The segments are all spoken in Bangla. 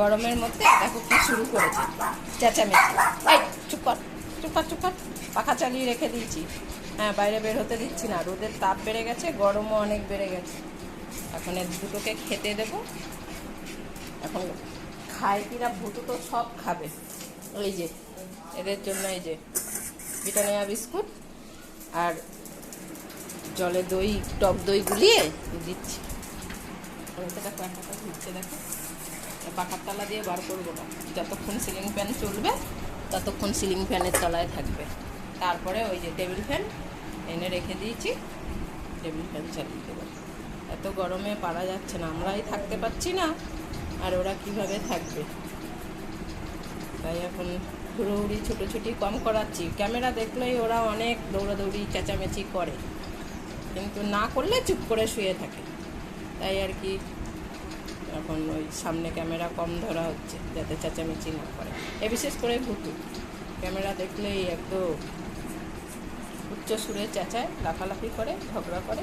গরমের মধ্যে দেখো কি শুরু করেছে চেঁচামেচি। এই, চুপ কর, চুপ পাখা চালিয়ে রেখে দিয়েছি। হ্যাঁ বাইরে বের হতে দিচ্ছি না। রোদের তাপ বেড়ে গেছে, গরমও অনেক বেড়ে গেছে। এখন এর দুটোকে খেতে দেব। এখন খায় কিনা ভুতু তো সব খাবে। ওই যে, এদের জন্য এই যে ব্রিটানিয়া বিস্কুট আর জলে দই, টক দই গুলিয়ে দিচ্ছি। দেখো। পাখার তলা দিয়ে বার করব না। যতক্ষণ সিলিং ফ্যান চলবে, ততক্ষণ সিলিং ফ্যানের তলায় থাকবে। তারপরে ওই যে টেবিল ফ্যান এনে রেখে দিয়েছি। টেবিল ফ্যান চালিয়ে দেবো। এত গরমে পারা যাচ্ছে না, আমরাই থাকতে পারছি না। আর ওরা কীভাবে থাকবে? তাই এখন হুড়োহুড়ি, ছুটোছুটি কম করাচ্ছি। ক্যামেরা দেখলেই ওরা অনেক দৌড়াদৌড়ি, চেঁচামেচি করে। কিন্তু না করলে চুপ করে শুয়ে থাকে। তাই আর কি এখন ওই সামনে ক্যামেরা কম ধরা হচ্ছে, যাতে চেঁচামেচি না করে। এ বিশেষ করে ভুতু ক্যামেরা দেখলেই একদম উচ্চ সুরে চেঁচায়, লাফালাফি করে, ঝগড়া করে।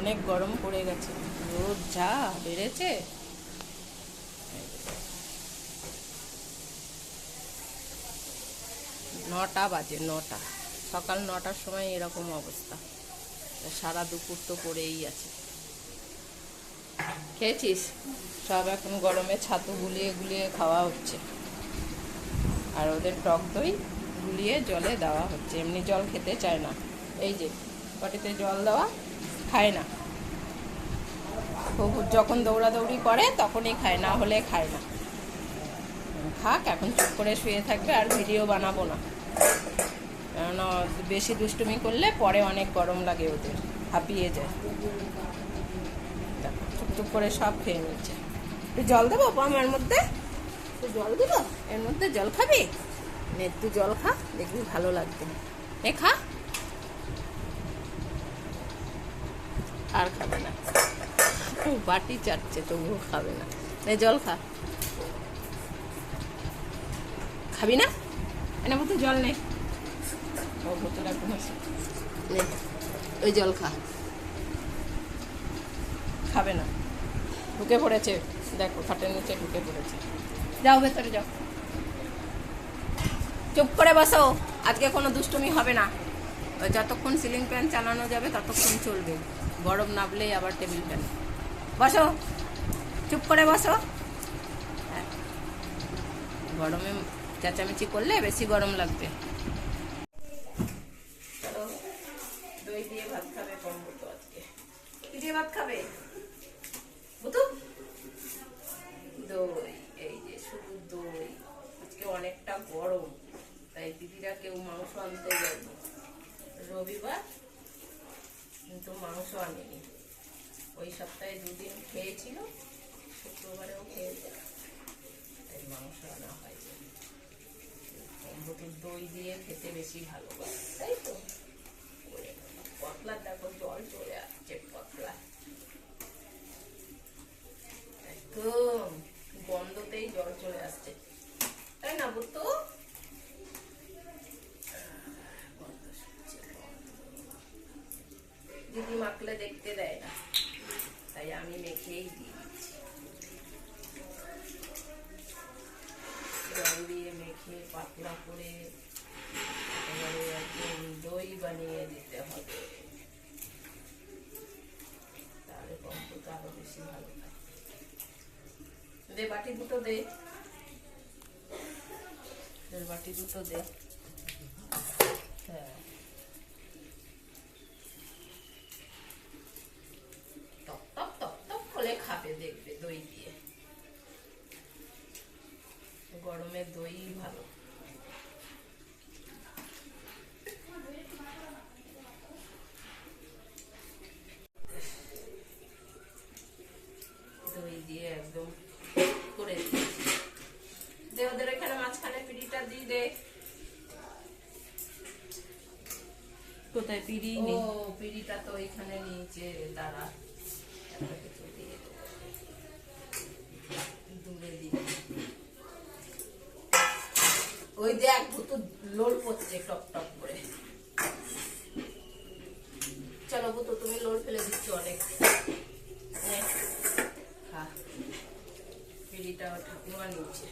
অনেক গরম পড়ে গেছে। রোদ যা বেড়েছে। নটা বাজে, নটা। সকাল নটার সময় এরকম অবস্থা। সারা দুপুর তো পড়েই আছে। খেয়েছিস? সব এখন গরমে ছাতু গুলিয়ে গুলিয়ে খাওয়া হচ্ছে। আর ওদের টক দই গুলিয়ে জলে দেওয়া হচ্ছে। এমনি জল খেতে চায় না। এই যে পটিতে জল দেওয়া খায় না। খুব যখন দৌড়াদৌড়ি করে, তখনই খায়, না হলে খায় না। থাক, এখন চুপ করে শুয়ে থাকবে, আর ভিডিও বানাবো না। কেননা বেশি দুষ্টুমি করলে পরে অনেক গরম লাগে ওদের, হাঁপিয়ে যায়। চুপ করে সব খেয়ে নিচ্ছে। একটু জল দেবো আমার মধ্যে? একটু জল দেবো? এর মধ্যে জল খাবি? নে, একটু জল খা, দেখবি ভালো লাগবে। এ খা। আর খাবে না। বাটি চাটছে, তবুও খাবে না। নে, জল খা। খাবি না? এনে মতো জল নেই বোতল ওই জল খা। খাবে না। ঢুকে পড়েছে। দেখো খাটের নিচে ঢুকে পড়েছে। যাও ভেতরে যাও। চুপ করে বসো। আজকে কোনো দুষ্টুমি হবে না। যতক্ষণ সিলিং ফ্যান চালানো যাবে ততক্ষণ চলবে। গরম নামলেই আবার টেবিল ফ্যান। বসো। চুপ করে বসো। হ্যাঁ। গরমে চেঁচামেচি করলে বেশি গরম লাগবে। দই দিয়ে ভাত খাবে কম আজকে। কি দিয়ে ভাত খাবে বুতু দই এই যে শুধু দই আজকে অনেকটা গরম তাই দিদিরা কেউ মাংস আনতে যাবে রবিবার কিন্তু মাংস আনেনি। ওই সপ্তাহে দুদিন খেয়েছিল, শুক্রবারেও খেয়েছে। তাই মাংস আনা হয়েছে অম্বুটির দই দিয়ে খেতে বেশি ভালোবাসে, তাই তো? পতলা দেখো জল চলে আসছে, পতলা একদম গন্ধতেই জল চলে আসছে তাই না বুতো দিদি মাখলে দেখতে দেয় না। তাই আমি মেখেই দিই। জল দিয়ে মেখে, পাতলা করে একদম দই বানিয়ে দিতে হবে। তাহলে কম্পটা আরও বেশি ভালো দে বাটি দুটো দে বাটি দুটো দে হ্যাঁ টপ টপ টপ টপ করে খাবে দেখবে দই দিয়ে গরমে দই ভালো। দই দিয়ে একদম করে দে ওদের এখানে মাঝখানে পিড়িটা দিয়ে দে। কোথায় পিড়ি ও পিড়িটা তো এখানে নিচে দাঁড়া একটা কিছু দিয়ে দেবো। দূরে দিয়ে ওই দেখ ভুতু লোল পড়ছে টপ টপ করে। চলো ভুতু তুমি লোল ফেলে দিচ্ছ অনেক। হ্যাঁ পিড়িটা ঠাকুমা নিচ্ছে